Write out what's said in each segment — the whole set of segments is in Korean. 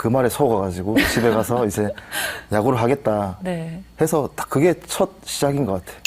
그 말에 속아가지고 집에 가서 이제 야구를 하겠다 네. 해서 딱 그게 첫 시작인 것 같아요.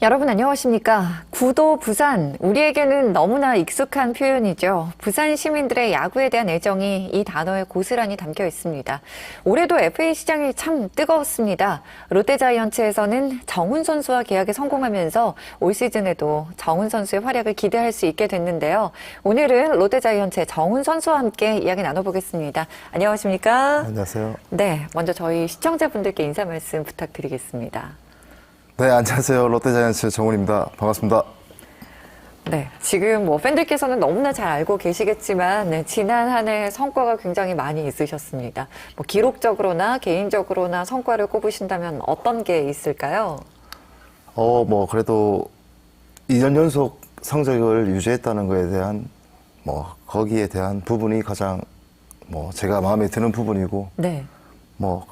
여러분 안녕하십니까? 구도 부산. 우리에게는 너무나 익숙한 표현이죠. 부산 시민들의 야구에 대한 애정이 이 단어에 고스란히 담겨 있습니다. 올해도 FA 시장이 참 뜨거웠습니다. 롯데자이언츠에서는 정훈 선수와 계약에 성공하면서 올 시즌에도 정훈 선수의 활약을 기대할 수 있게 됐는데요. 오늘은 롯데자이언츠의 정훈 선수와 함께 이야기 나눠보겠습니다. 안녕하십니까? 안녕하세요. 네, 먼저 저희 시청자분들께 인사 말씀 부탁드리겠습니다. 네, 안녕하세요. 롯데자이언츠 정훈입니다. 반갑습니다. 네, 지금 뭐 팬들께서는 너무나 잘 알고 계시겠지만 네, 지난 한 해 성과가 굉장히 많이 있으셨습니다. 뭐 기록적으로나 개인적으로나 성과를 꼽으신다면 어떤 게 있을까요? 어, 뭐 그래도 2년 연속 성적을 유지했다는 거에 대한 뭐 거기에 대한 부분이 가장 뭐 제가 마음에 드는 부분이고 네. 뭐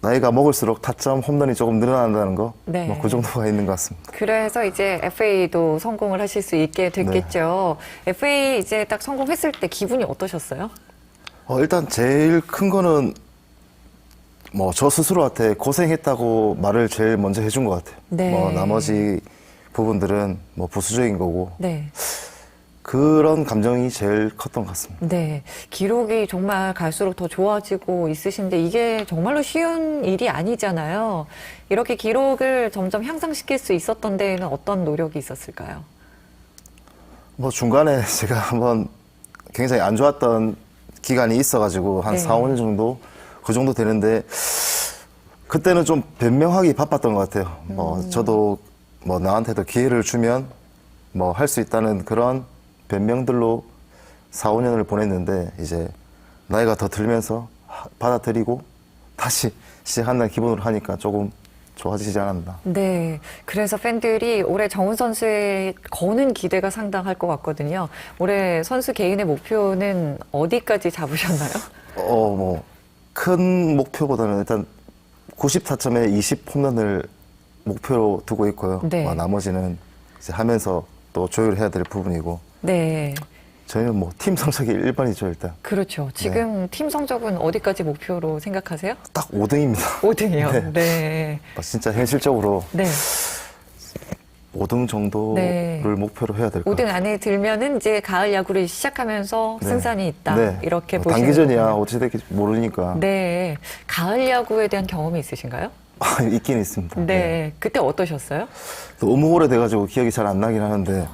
나이가 먹을수록 타점 홈런이 조금 늘어난다는 거, 네. 뭐그 정도가 있는 것 같습니다. 그래서 이제 FA도 성공을 하실 수 있게 됐겠죠. FA 이제 딱 성공했을 때 기분이 어떠셨어요? 어, 일단 제일 큰 거는 뭐 저 스스로한테 고생했다고 말을 제일 먼저 해준 것 같아요. 네. 뭐 나머지 부분들은 뭐 부수적인 거고 네. 그런 감정이 제일 컸던 것 같습니다. 네. 기록이 정말 갈수록 더 좋아지고 있으신데 이게 정말로 쉬운 일이 아니잖아요. 이렇게 기록을 점점 향상시킬 수 있었던 데에는 어떤 노력이 있었을까요? 뭐 중간에 제가 한번 굉장히 안 좋았던 기간이 있어가지고 한 네. 4, 5년 정도 그 정도 되는데 그때는 좀 변명하기 바빴던 것 같아요. 뭐 음. 저도 뭐 나한테도 기회를 주면 뭐 할 수 있다는 그런 변명들로 4, 5년을 보냈는데 이제 나이가 더 들면서 하- 받아들이고 다시 시작한다는 기분으로 하니까 조금 좋아지지 않았나. 네. 그래서 팬들이 올해 정훈 선수의 거는 기대가 상당할 것 같거든요. 올해 선수 개인의 목표는 어디까지 잡으셨나요? 어, 뭐, 큰 목표보다는 일단 90타점에 20 홈런을 목표로 두고 있고요. 네. 뭐 나머지는 이제 하면서 또 조율해야 될 부분이고. 네. 저희는 뭐 팀 성적이 1번이죠, 일단. 그렇죠. 지금 팀 성적은 어디까지 목표로 생각하세요? 딱 5등입니다. 5등이요. 네. 네. 진짜 현실적으로 네. 5등 정도를 네. 목표로 해야 될 것 5등 같아요. 안에 들면은 이제 가을 야구를 시작하면서 네. 승산이 있다. 네. 이렇게 뭐 보시는 단기전이야 거군요. 어찌 될지 모르니까 네. 가을 야구에 대한 경험이 있으신가요? 있긴 있습니다. 네. 그때 어떠셨어요? 너무 오래돼가지고 기억이 잘 안 나긴 하는데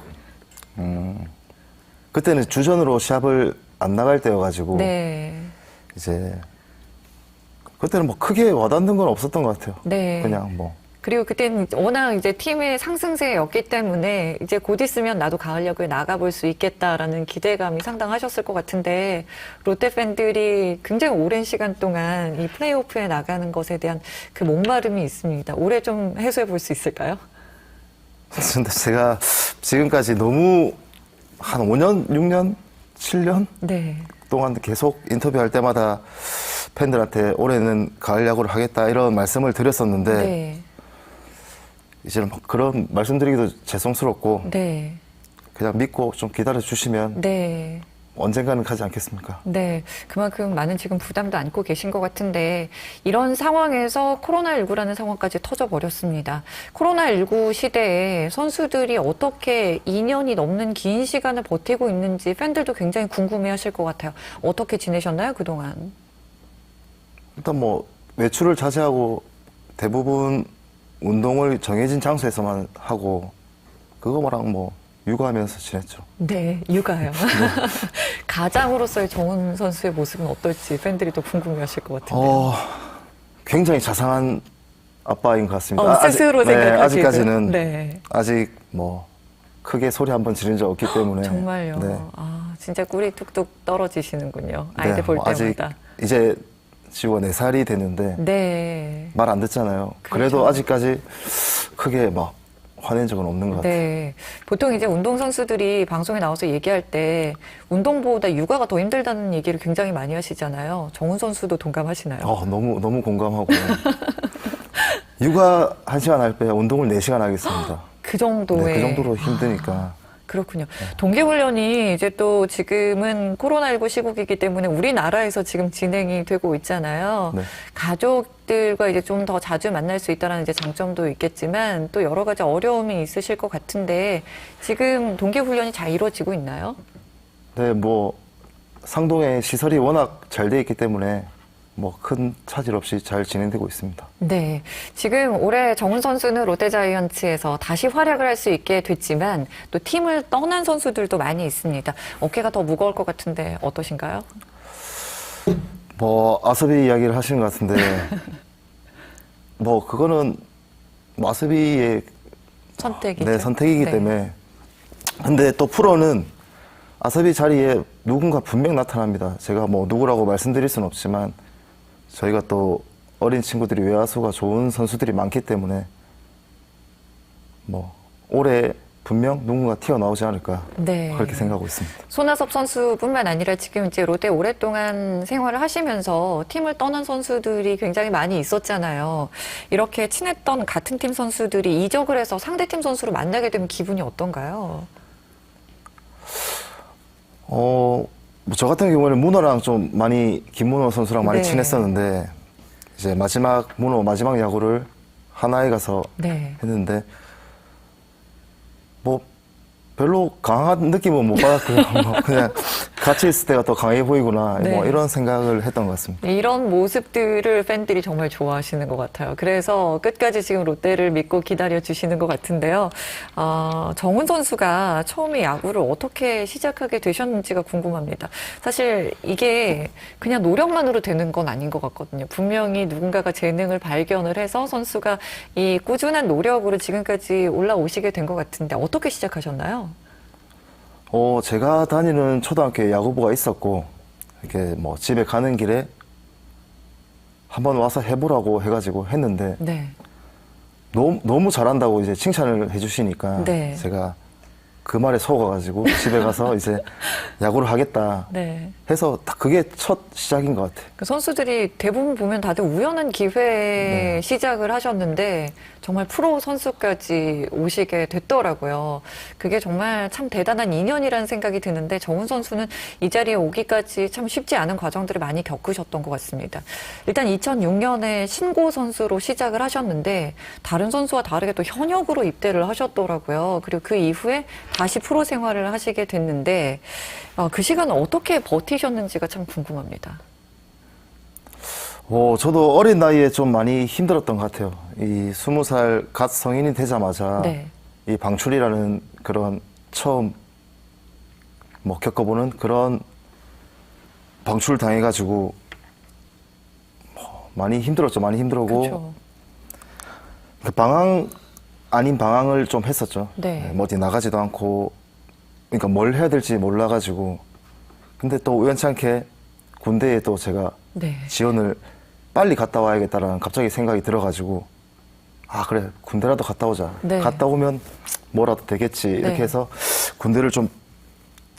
음, 그때는 주전으로 시합을 안 나갈 때여가지고 네. 이제 그때는 뭐 크게 와닿는 건 없었던 것 같아요. 네. 그냥 뭐 그리고 그때는 워낙 이제 팀의 상승세였기 때문에 이제 곧 있으면 나도 가을 야구에 나가볼 수 있겠다라는 기대감이 상당하셨을 것 같은데 롯데 팬들이 굉장히 오랜 시간 동안 이 플레이오프에 나가는 것에 대한 그 목마름이 있습니다. 올해 좀 해소해 볼 수 있을까요? 근데 제가 지금까지 너무 한 5년, 6년, 7년 네. 동안 계속 인터뷰할 때마다 팬들한테 올해는 가을 야구를 하겠다 이런 말씀을 드렸었는데 네. 이제는 막 그런 말씀드리기도 죄송스럽고 네. 그냥 믿고 좀 기다려 주시면 네. 언젠가는 가지 않겠습니까? 네, 그만큼 많은 지금 부담도 안고 계신 것 같은데 이런 상황에서 코로나19라는 상황까지 터져버렸습니다. 코로나19 시대에 선수들이 어떻게 2년이 넘는 긴 시간을 버티고 있는지 팬들도 굉장히 궁금해하실 것 같아요. 어떻게 지내셨나요 그동안? 일단 뭐 외출을 자제하고 대부분 운동을 정해진 장소에서만 하고 그거랑 뭐 육아하면서 지냈죠. 네, 육아요. 가장으로서의 정훈 선수의 모습은 어떨지 팬들이 또 궁금해하실 것 같은데요. 어, 굉장히 자상한 아빠인 것 같습니다. 어, 아, 아직- 스스로 네, 생각하시고 아직까지는 네. 아직 뭐 크게 소리 한 번 지른 적 없기 때문에 정말요. 네. 아, 진짜 꿀이 뚝뚝 떨어지시는군요. 아이들 네, 볼뭐 아직 때마다. 이제 지우가 네 살이 됐는데 네. 말 안 듣잖아요. 그래도 그렇죠. 아직까지 크게 막 화낸 적은 없는 것 같아요. 네. 보통 이제 운동선수들이 방송에 나와서 얘기할 때 운동보다 육아가 더 힘들다는 얘기를 굉장히 많이 하시잖아요. 정훈 선수도 동감하시나요? 어, 너무 너무 공감하고 육아 한 시간 할 때 운동을 네 시간 하겠습니다. 그 정도의. 네, 그 정도로 힘드니까. 아, 그렇군요. 동계훈련이 이제 또 지금은 코로나19 시국이기 때문에 우리나라에서 지금 진행이 되고 있잖아요. 네. 가족들과 이제 좀 더 자주 만날 수 있다는 이제 장점도 있겠지만 또 여러 가지 어려움이 있으실 것 같은데 지금 동계훈련이 잘 이루어지고 있나요? 네, 뭐 상동의 시설이 워낙 잘 돼 있기 때문에 뭐 큰 차질 없이 잘 진행되고 있습니다. 네. 지금 올해 정훈 선수는 롯데자이언츠에서 다시 활약을 할 수 있게 됐지만 또 팀을 떠난 선수들도 많이 있습니다. 어깨가 더 무거울 것 같은데 어떠신가요? 뭐 아섭이 이야기를 하시는 것 같은데 뭐 그거는 뭐 아섭이의 선택이죠. 네, 선택이기 네. 때문에 근데 또 프로는 아섭이 자리에 누군가 분명 나타납니다. 제가 뭐 누구라고 말씀드릴 수는 없지만 저희가 또 어린 친구들이 외야수가 좋은 선수들이 많기 때문에 뭐 올해 분명 누군가 튀어나오지 않을까 네. 그렇게 생각하고 있습니다. 손아섭 선수뿐만 아니라 지금 이제 롯데 오랫동안 생활을 하시면서 팀을 떠난 선수들이 굉장히 많이 있었잖아요. 이렇게 친했던 같은 팀 선수들이 이적을 해서 상대 팀 선수를 만나게 되면 기분이 어떤가요? 어, 뭐 저 같은 경우에는 문호랑 좀 많이 김문호 선수랑 많이 네. 친했었는데 이제 마지막 문호 마지막 야구를 하나에 가서 네. 했는데 뭐 별로 강한 느낌은 못 받았고요. 뭐 그냥 같이 있을 때가 더 강해 보이구나 네. 뭐 이런 생각을 했던 것 같습니다. 이런 모습들을 팬들이 정말 좋아하시는 것 같아요. 그래서 끝까지 지금 롯데를 믿고 기다려 주시는 것 같은데요. 어, 정훈 선수가 처음에 야구를 어떻게 시작하게 되셨는지가 궁금합니다. 사실 이게 그냥 노력만으로 되는 건 아닌 것 같거든요. 분명히 누군가가 재능을 발견을 해서 선수가 이 꾸준한 노력으로 지금까지 올라오시게 된 것 같은데 어떻게 시작하셨나요? 어, 제가 다니는 초등학교에 야구부가 있었고 이렇게 뭐 집에 가는 길에 한번 와서 해보라고 해가지고 했는데 네. 너무, 너무 잘한다고 이제 칭찬을 해주시니까 네. 제가 그 말에 속아가지고 집에 가서 이제 야구를 하겠다 네. 해서 딱 그게 첫 시작인 것 같아요. 그 선수들이 대부분 보면 다들 우연한 기회에 네. 시작을 하셨는데 정말 프로 선수까지 오시게 됐더라고요. 그게 정말 참 대단한 인연이라는 생각이 드는데 정훈 선수는 이 자리에 오기까지 참 쉽지 않은 과정들을 많이 겪으셨던 것 같습니다. 일단 2006년에 신고 선수로 시작을 하셨는데 다른 선수와 다르게 또 현역으로 입대를 하셨더라고요. 그리고 그 이후에 다시 프로 생활을 하시게 됐는데 어, 그 시간을 어떻게 버티셨는지가 참 궁금합니다. 어, 저도 어린 나이에 좀 많이 힘들었던 것 같아요. 이 스무 살 갓 성인이 되자마자 네. 이 방출이라는 그런 처음 뭐 겪어보는 그런 방출 당해가지고 뭐 많이 힘들었죠. 많이 힘들었고. 그 방황 아닌 방황을 좀 했었죠. 네. 뭐 어디 나가지도 않고 그러니까 뭘 해야 될지 몰라가지고 근데 또 우연찮게 군대에 또 제가 네. 지원을 빨리 갔다 와야겠다라는 갑자기 생각이 들어가지고 아 그래 군대라도 갔다 오자 네. 갔다 오면 뭐라도 되겠지 이렇게 네. 해서 군대를 좀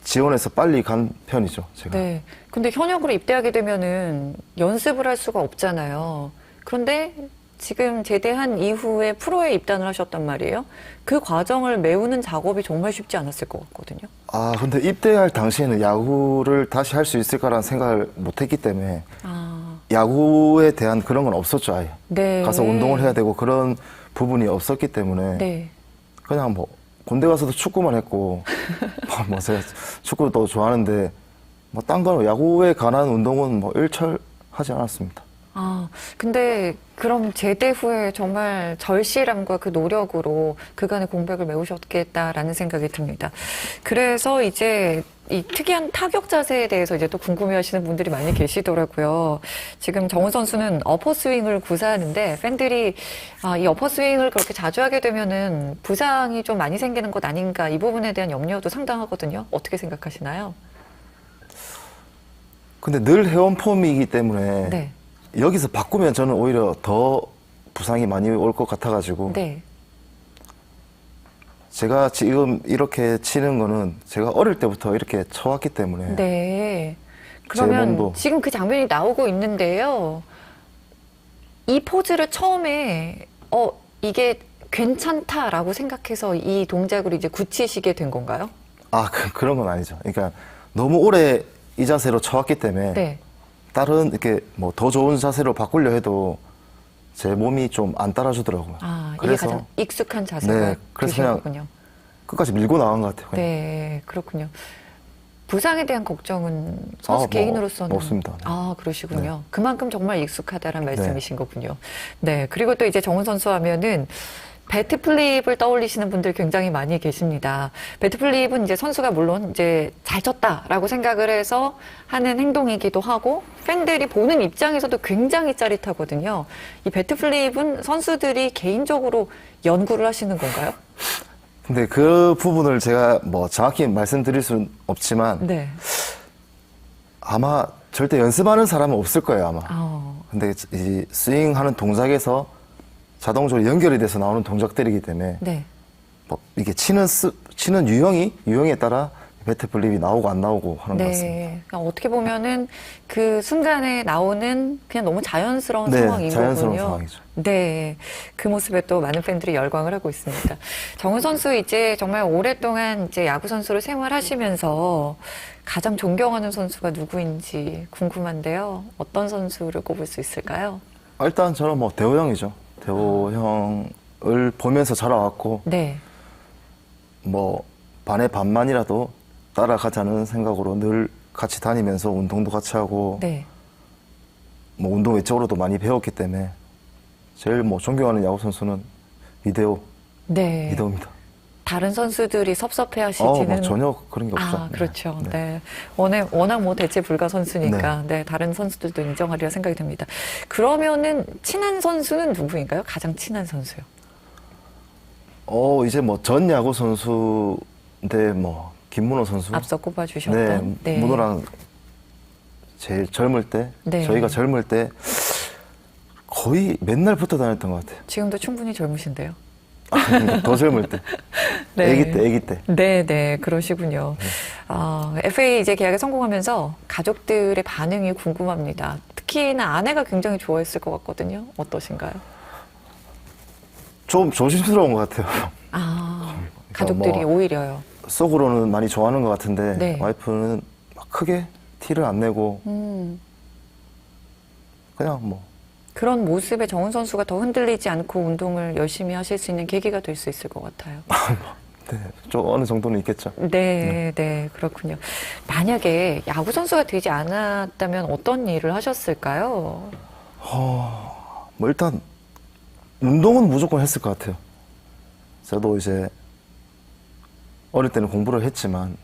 지원해서 빨리 간 편이죠 제가 네. 근데 현역으로 입대하게 되면은 연습을 할 수가 없잖아요. 그런데 지금 제대한 이후에 프로에 입단을 하셨단 말이에요. 그 과정을 메우는 작업이 정말 쉽지 않았을 것 같거든요. 아 근데 입대할 당시에는 야구를 다시 할 수 있을까라는 생각을 못 했기 때문에 아, 야구에 대한 그런 건 없었죠 아예 네. 가서 운동을 해야 되고 그런 부분이 없었기 때문에 네. 그냥 뭐 군대 가서도 축구만 했고 뭐, 뭐 제가 축구도 좋아하는데 뭐 딴 거는 야구에 관한 운동은 뭐 일철 하지 않았습니다. 아, 근데 그럼 제대 후에 정말 절실함과 그 노력으로 그간의 공백을 메우셨겠다라는 생각이 듭니다. 그래서 이제 이 특이한 타격 자세에 대해서 이제 또 궁금해 하시는 분들이 많이 계시더라고요. 지금 정훈 선수는 어퍼 스윙을 구사하는데 팬들이 아, 이 어퍼 스윙을 그렇게 자주 하게 되면은 부상이 좀 많이 생기는 것 아닌가 이 부분에 대한 염려도 상당하거든요. 어떻게 생각하시나요? 근데 늘 해온 폼이기 때문에 네. 여기서 바꾸면 저는 오히려 더 부상이 많이 올 것 같아가지고 네. 제가 지금 이렇게 치는 거는 제가 어릴 때부터 이렇게 쳐왔기 때문에 네. 제 그러면 몸도. 지금 그 장면이 나오고 있는데요. 이 포즈를 처음에 어 이게 괜찮다라고 생각해서 이 동작으로 이제 굳히시게 된 건가요? 아 그, 그런 건 아니죠. 그러니까 너무 오래 이 자세로 쳐왔기 때문에 네. 다른 이렇게 뭐 더 좋은 자세로 바꾸려 해도 제 몸이 좀 안 따라주더라고요. 아, 이게 그래서 가장 익숙한 자세가 네, 그래서 그냥 되시군요. 끝까지 밀고 나간 것 같아요. 그냥. 네, 그렇군요. 부상에 대한 걱정은 선수 아, 뭐, 개인으로서는 없습니다. 네. 아 그러시군요. 그만큼 정말 익숙하다는 말씀이신 거군요. 네, 그리고 또 이제 정훈 선수 하면은 배트 플립을 떠올리시는 분들 굉장히 많이 계십니다. 배트 플립은 이제 선수가 물론 이제 잘 쳤다라고 생각을 해서 하는 행동이기도 하고 팬들이 보는 입장에서도 굉장히 짜릿하거든요. 이 배트 플립은 선수들이 개인적으로 연구를 하시는 건가요? 근데 그 부분을 제가 뭐 정확히 말씀드릴 수는 없지만 네. 아마 절대 연습하는 사람은 없을 거예요 아마. 아, 근데 이 스윙하는 동작에서 자동적으로 연결이 돼서 나오는 동작들이기 때문에 네. 뭐 이게 치는 스, 치는 유형이 유형에 따라 배트 플립이 나오고 안 나오고 하는 것 같습니다. 네. 그러니까 어떻게 보면은 그 순간에 나오는 그냥 너무 자연스러운 네, 상황인 자연스러운 거군요. 상황이죠. 네. 그 모습에 또 많은 팬들이 열광을 하고 있습니다. 정우 선수 이제 정말 오랫동안 이제 야구 선수로 생활하시면서 가장 존경하는 선수가 누구인지 궁금한데요. 어떤 선수를 꼽을 수 있을까요? 일단 저는 뭐 대호 형이죠. 대호 형을 보면서 자라왔고 네. 뭐 반의 반만이라도 따라가자는 생각으로 늘 같이 다니면서 운동도 같이 하고 네. 뭐 운동 외적으로도 많이 배웠기 때문에 제일 뭐 존경하는 야구 선수는 이대호 네. 이대호입니다. 다른 선수들이 섭섭해 어, 전혀 그런 게 없죠. 아, 그렇죠. 네. 네. 워낙, 워낙 뭐 대체 불가 선수니까, 네. 다른 선수들도 인정하리라 생각이 듭니다. 그러면은, 친한 선수는 누구인가요? 가장 친한 선수요? 어 이제 뭐 전 야구 선수인데 뭐 김문호 선수 앞서 꼽아 주셨던. 네, 문호랑 제일 젊을 때 네. 저희가 젊을 때 거의 맨날 붙어 다녔던 것 같아요. 지금도 충분히 젊으신데요. 더 젊을 때, 네. 아기 때, 아기 때. 네, 네, 그러시군요. 아, FA 이제 계약에 성공하면서 가족들의 반응이 궁금합니다. 특히나 아내가 굉장히 좋아했을 것 같거든요. 어떠신가요? 좀 조심스러운 것 같아요. 아, 그러니까 가족들이 뭐 오히려요. 속으로는 많이 좋아하는 것 같은데 네. 와이프는 막 크게 티를 안 내고 음. 그냥 뭐 그런 모습에 정훈 선수가 더 흔들리지 않고 운동을 열심히 하실 수 있는 계기가 될 수 있을 것 같아요. 네, 좀 어느 정도는 있겠죠. 네, 네, 그렇군요. 만약에 야구 선수가 되지 않았다면 어떤 일을 하셨을까요? 뭐 일단 운동은 무조건 했을 것 같아요. 저도 이제 어릴 때는 공부를 했지만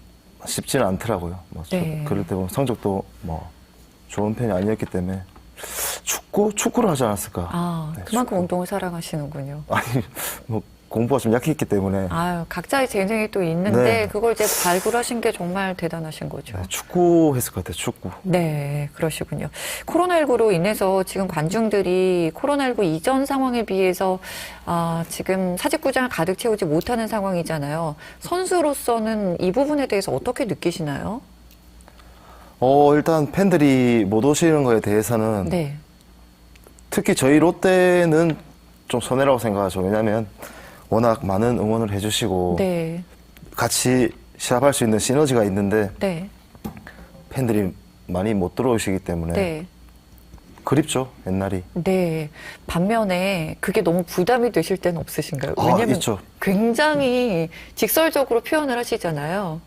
쉽지는 않더라고요. 뭐 저- 네. 그럴 때 보면 성적도 뭐 좋은 편이 아니었기 때문에 축구 축구를 하지 않았을까. 아, 네, 그만큼 축구. 운동을 사랑하시는군요. 아니 뭐 공부가 좀 약했기 때문에 아유, 각자의 재능이 또 있는데 네. 그걸 이제 발굴하신 게 정말 대단하신 거죠. 네, 축구 했을 것 같아요. 축구. 네, 그러시군요. 코로나19로 인해서 지금 관중들이 코로나19 이전 상황에 비해서 아, 지금 사직구장을 가득 채우지 못하는 상황이잖아요. 선수로서는 이 부분에 대해서 어떻게 느끼시나요? 어 일단 팬들이 못 오시는 거에 대해서는 네. 특히 저희 롯데는 좀 손해라고 생각하죠. 왜냐하면 워낙 많은 응원을 해주시고 네. 같이 시합할 수 있는 시너지가 있는데 네. 팬들이 많이 못 들어오시기 때문에 네. 그립죠 옛날이. 네. 반면에 그게 너무 부담이 되실 때는 없으신가요? 아, 왜냐면 있죠. 굉장히 직설적으로 표현을 하시잖아요.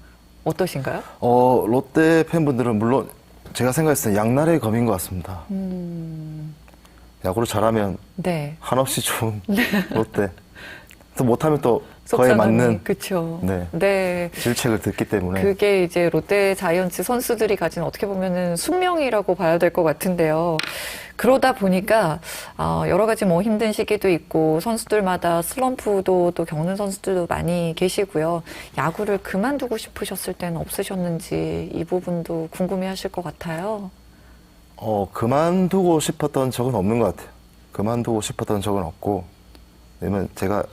어떠신가요? 어 롯데 팬분들은 물론 제가 생각했을 때 양날의 검인 것 같습니다. 음, 야구를 잘하면 네. 한없이 좋은 롯데. 또 못하면 또 거에 맞는 그렇죠. 네. 네. 질책을 듣기 때문에 그게 이제 롯데 자이언츠 선수들이 가진 어떻게 보면은 숙명이라고 봐야 될 것 같은데요. 그러다 보니까 아, 여러 가지 뭐 힘든 시기도 있고 선수들마다 슬럼프도 또 겪는 선수들도 많이 계시고요. 야구를 그만두고 싶으셨을 때는 없으셨는지 이 부분도 궁금해하실 것 같아요. 어 그만두고 싶었던 적은 없는 것 같아요. 그만두고 싶었던 적은 없고 왜냐면 제가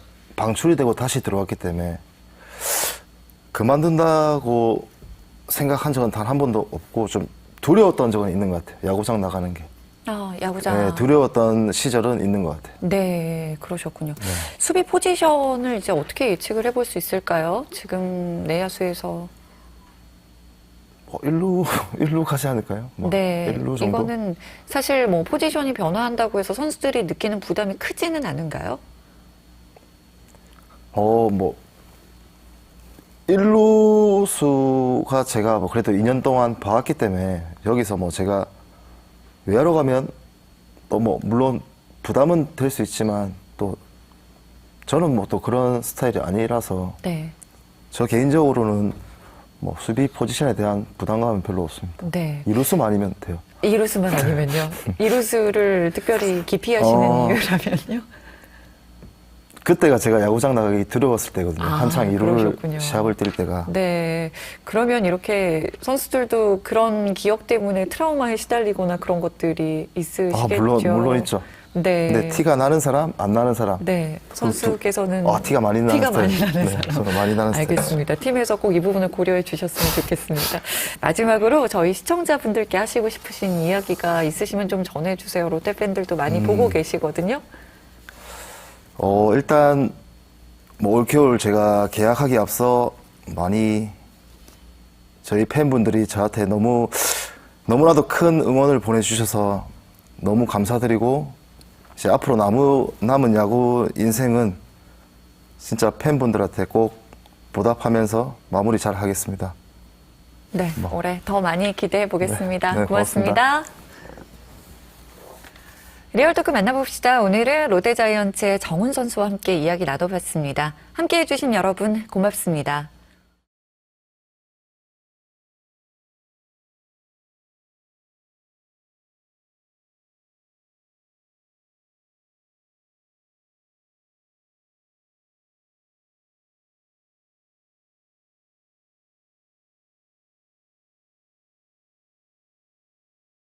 방출이 되고 다시 들어왔기 때문에 그만둔다고 생각한 적은 단 한 번도 없고 좀 두려웠던 적은 있는 것 같아요. 야구장 나가는 게. 아, 야구장. 네, 두려웠던 시절은 있는 것 같아요. 네, 그러셨군요. 수비 포지션을 이제 어떻게 예측을 해볼 수 있을까요? 지금 내야수에서 뭐 일루 일루 가지 않을까요? 뭐 네, 일루 정도. 이거는 사실 뭐 포지션이 변화한다고 해서 선수들이 느끼는 부담이 크지는 않은가요? 어, 뭐, 일루수가 제가 뭐 그래도 2년 동안 봐왔기 때문에 여기서 뭐 제가 외야로 가면 또 뭐, 물론 부담은 될 수 있지만 또 저는 뭐 또 그런 스타일이 아니라서 네, 저 개인적으로는 뭐 수비 포지션에 대한 부담감은 별로 없습니다. 네. 이루수만 아니면 돼요. 이루스만 아니면요. 이루스를 특별히 기피하시는 어. 이유라면요. 그때가 제가 야구장 나가기 두려웠을 때거든요. 아, 한창 이루를 그러셨군요. 시합을 뛸 때가. 네. 그러면 이렇게 선수들도 그런 기억 때문에 트라우마에 시달리거나 그런 것들이 있으시겠죠? 아, 물론, 물론 있죠. 네. 근데 티가 나는 사람, 안 나는 사람. 네. 선수께서는 아, 티가 많이 나는 티가 많이 스타일. 나는 네, 사람. 저는 많이 나는 스타일. 알겠습니다. 팀에서 꼭 이 부분을 고려해 주셨으면 좋겠습니다. 마지막으로 저희 시청자분들께 하시고 싶으신 이야기가 있으시면 좀 전해 주세요. 롯데 팬들도 많이 음. 보고 계시거든요. 어, 일단, 뭐, 올겨울 제가 계약하기 앞서 많이 저희 팬분들이 저한테 너무, 너무나도 큰 응원을 보내주셔서 너무 감사드리고, 이제 앞으로 남은, 남은 야구 인생은 진짜 팬분들한테 꼭 보답하면서 마무리 잘 하겠습니다. 네. 뭐. 올해 더 많이 기대해 보겠습니다. 네, 네, 고맙습니다. 리얼토크 만나봅시다. 오늘은 롯데자이언츠의 정훈 선수와 함께 이야기 나눠봤습니다. 함께 해 주신 여러분 고맙습니다.